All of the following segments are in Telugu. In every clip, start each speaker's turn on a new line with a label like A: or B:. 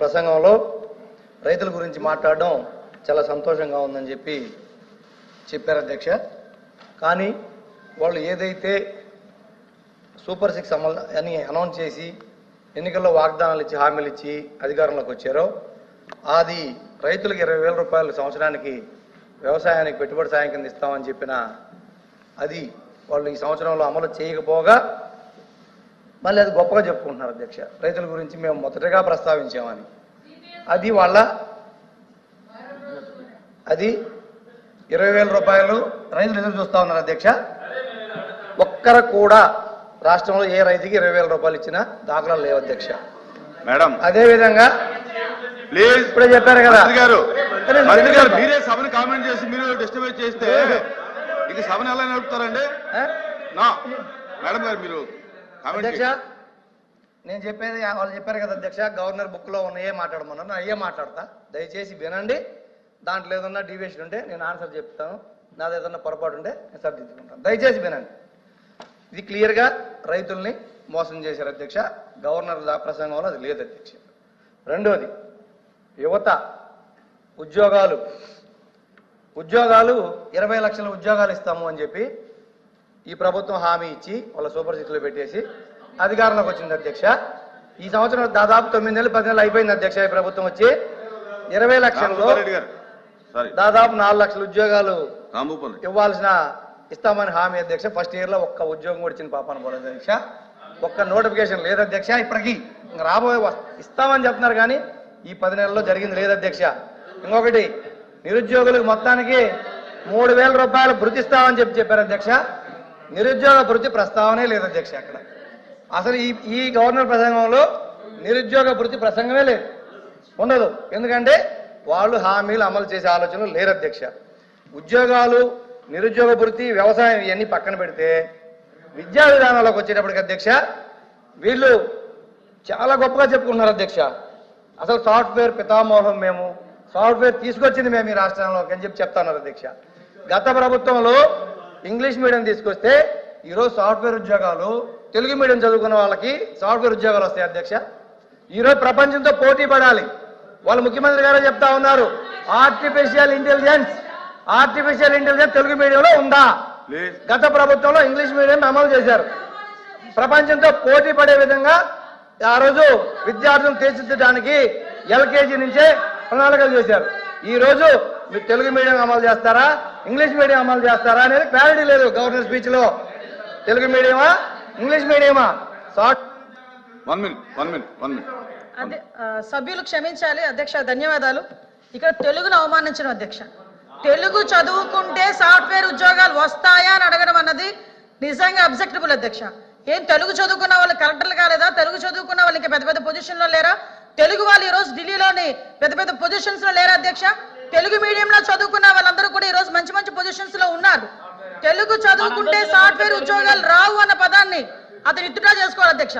A: ప్రసంగంలో రైతుల గురించి మాట్లాడడం చాలా సంతోషంగా ఉందని చెప్పి చెప్పారు అధ్యక్ష. కానీ వాళ్ళు ఏదైతే సూపర్ సిక్స్ అమలు అని అనౌన్స్ చేసి ఎన్నికల్లో వాగ్దానాలు ఇచ్చి హామీలు ఇచ్చి అధికారంలోకి వచ్చారో అది రైతులకు ఇరవై వేల రూపాయలు సంవత్సరానికి వ్యవసాయానికి పెట్టుబడి సాయం కింద ఇస్తామని చెప్పిన అది వాళ్ళు ఈ సంవత్సరంలో అమలు చేయకపోగా మళ్ళీ అది గొప్పగా చెప్పుకుంటున్నారు అధ్యక్ష. రైతుల గురించి మేము మొదటగా ప్రస్తావించామని. అది వాళ్ళ అది ఇరవై వేల రూపాయలు రైతులు ఎదురు చూస్తా ఉన్నారు అధ్యక్ష. ఒక్కరు కూడా రాష్ట్రంలో ఏ రైతుకి ఇరవై వేల రూపాయలు ఇచ్చినా దాఖలాలు లేవు అధ్యక్ష.
B: మేడం.
A: అదే విధంగా ఇప్పుడే చెప్పారు కదా.
B: గారు. మీరే సభను కామెంట్ చేసి మీరు డిస్టర్బ్ చేస్తే ఇక సభను ఎలా నడుపుతారండి? మేడం గారు మీరు
A: అధ్యక్ష నేను చెప్పేది వాళ్ళు చెప్పారు కదా అధ్యక్ష గవర్నర్ బుక్లో ఉన్న ఏ మాట్లాడమన్నారు నేను అయ్యే మాట్లాడతా. దయచేసి వినండి. దాంట్లో ఏదన్నా డీవియేషన్ ఉంటే నేను ఆన్సర్ చెప్తాను. నాది ఏదన్నా పొరపాటు ఉంటే నేను సరిదిద్దుకుంటాను. దయచేసి వినండి. ఇది క్లియర్గా రైతుల్ని మోసం చేశారు అధ్యక్ష. గవర్నర్ ప్రసంగంలో అది లేదు అధ్యక్ష. రెండోది యువత ఉద్యోగాలు. ఉద్యోగాలు ఇరవై లక్షల ఉద్యోగాలు ఇస్తాము అని చెప్పి ఈ ప్రభుత్వం హామీ ఇచ్చి వాళ్ళ సూపర్ సిక్స్లో పెట్టేసి అధికారంలోకి వచ్చింది అధ్యక్ష. ఈ సంవత్సరం దాదాపు తొమ్మిది నెలలు పది నెలలు అయిపోయింది అధ్యక్ష ఈ ప్రభుత్వం వచ్చి. ఇరవై లక్షల్లో దాదాపు నాలుగు లక్షల ఉద్యోగాలు ఇవ్వాల్సిన ఇస్తామని హామీ అధ్యక్ష. ఫస్ట్ ఇయర్లో ఒక్క ఉద్యోగం కూడా ఇచ్చిన పాపాను పోలేదు అధ్యక్ష. ఒక్క నోటిఫికేషన్ లేదు అధ్యక్ష. ఇప్పటికి రాబోయే ఇస్తామని చెప్తున్నారు కానీ ఈ పది నెలల్లో జరిగింది లేదు అధ్యక్ష. ఇంకొకటి నిరుద్యోగులకు మొత్తానికి మూడు వేల రూపాయలు భృతి ఇస్తామని చెప్పి చెప్పారు అధ్యక్ష. నిరుద్యోగ భృతి ప్రస్తావనే లేదు అధ్యక్ష అక్కడ. అసలు ఈ ఈ గవర్నర్ ప్రసంగంలో నిరుద్యోగ భృతి ప్రసంగమే లేదు. ఉండదు. ఎందుకంటే వాళ్ళు హామీలు అమలు చేసే ఆలోచనలు లేరు అధ్యక్ష. ఉద్యోగాలు నిరుద్యోగ భృతి వ్యవసాయం ఇవన్నీ పక్కన పెడితే విద్యా విధానంలోకి వచ్చేటప్పటికి అధ్యక్ష వీళ్ళు చాలా గొప్పగా చెప్పుకుంటున్నారు అధ్యక్ష. అసలు సాఫ్ట్వేర్ పితామోహం మేము సాఫ్ట్వేర్ తీసుకొచ్చింది మేము ఈ రాష్ట్రంలోకి అని చెప్పి చెప్తున్నారు అధ్యక్ష. గత ప్రభుత్వంలో ఇంగ్లీష్ మీడియం తీసుకొస్తే ఈరోజు సాఫ్ట్వేర్ ఉద్యోగాలు తెలుగు మీడియం చదువుకున్న వాళ్ళకి సాఫ్ట్వేర్ ఉద్యోగాలు వస్తాయి అధ్యక్ష. ఈరోజు ప్రపంచంతో పోటీ పడాలి. వాళ్ళు ముఖ్యమంత్రి గారే చెప్తా ఉన్నారు artificial intelligence artificial intelligence Telugu medium ఉందా? గత ప్రభుత్వంలో ఇంగ్లీష్ మీడియం అమలు చేశారు. ప్రపంచంతో పోటీ పడే విధంగా ఆ రోజు విద్యార్థులను తీర్చిదిద్దడానికి ఎల్కేజీ నుంచే ప్రణాళికలు చేశారు. ఈ రోజు మీరు తెలుగు మీడియం అమలు చేస్తారా? ఇంగ్లీష్ మీడియం అమలు చేస్తారా అనేది క్లారిటీ లేదు గవర్నర్ స్పీచ్లో. తెలుగు మీడియమా? English మీడియమా? Short
B: one minute one minute one minute.
C: అదే సభ్యులు క్షమించాలి అధ్యక్ష ధన్యవాదాలు. ఇక్కడ తెలుగును అవమానించడం అధ్యక్ష. తెలుగు చదువుకుంటే సాఫ్ట్వేర్ ఉద్యోగాలు వస్తాయా అని అడగడం అన్నది నిజంగా అబ్జెక్టబుల్ అధ్యక్ష. ఏం తెలుగు చదువుకున్న వాళ్ళు కలెక్టర్లు కాలేదా? తెలుగు చదువుకున్న వాళ్ళు ఇంకా పెద్ద పెద్ద పొజిషన్లో లేరా? తెలుగు వాళ్ళు ఈ రోజు ఢిల్లీలోని పెద్ద పెద్ద పొజిషన్స్లో లేరా అధ్యక్ష? తెలుగు మీడియంలో చదువుకున్న వాళ్ళందరూ కూడా ఈ రోజు మంచి మంచి పొజిషన్స్లో ఉన్నారు. తెలుగు చదువుకుంటే సాఫ్ట్వేర్ ఉద్యోగాలు రావు అన్న పదాన్ని అతను ఇట్టుగా చేసుకోవాలి అధ్యక్ష?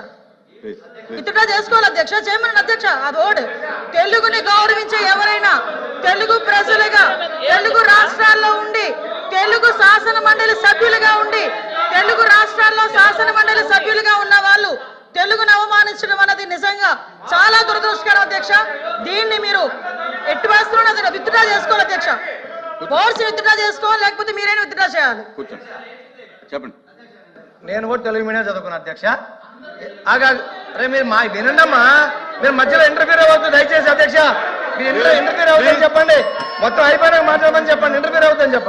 C: ఇతడా చేసుకోవాలి అధ్యక్ష చేయమని అధ్యక్ష అది ఓడ్. తెలుగుని గౌరవించే ఎవరైనా తెలుగు ప్రజలుగా తెలుగు రాష్ట్రాల్లో ఉండి తెలుగు శాసన మండలి సభ్యులుగా ఉండి తెలుగు రాష్ట్రాల్లో శాసన మండలి సభ్యులుగా ఉన్న వాళ్ళు తెలుగును అవమానించడం అన్నది నిజంగా చాలా దురదృష్టకరం అధ్యక్ష. దీన్ని మీరు ఎట్టి వేస్తున్నది విత్డ్రా చేసుకోవాలి అధ్యక్ష. కోర్సు విత్డ్రా చేసుకోవాలి లేకపోతే మీరైనా విత్డ్రా చేయాలి.
B: కూర్చోండి చెప్పండి.
A: నేను కూడా తెలుగు మీడియం చదువుకున్నా అధ్యక్ష. ఆగా అరే మీరు మా వినండమ్మా. మీరు మధ్యలో ఇంటర్ఫీర్ అవ్వద్దు దయచేసి అధ్యక్ష. మీరు ఇంటర్ఫీర్ అవుతుందని చెప్పండి. మొత్తం అయిపోయినాక మాట్లాడమని చెప్పండి. ఇంటర్ఫీర్ అవుతుందని చెప్పండి.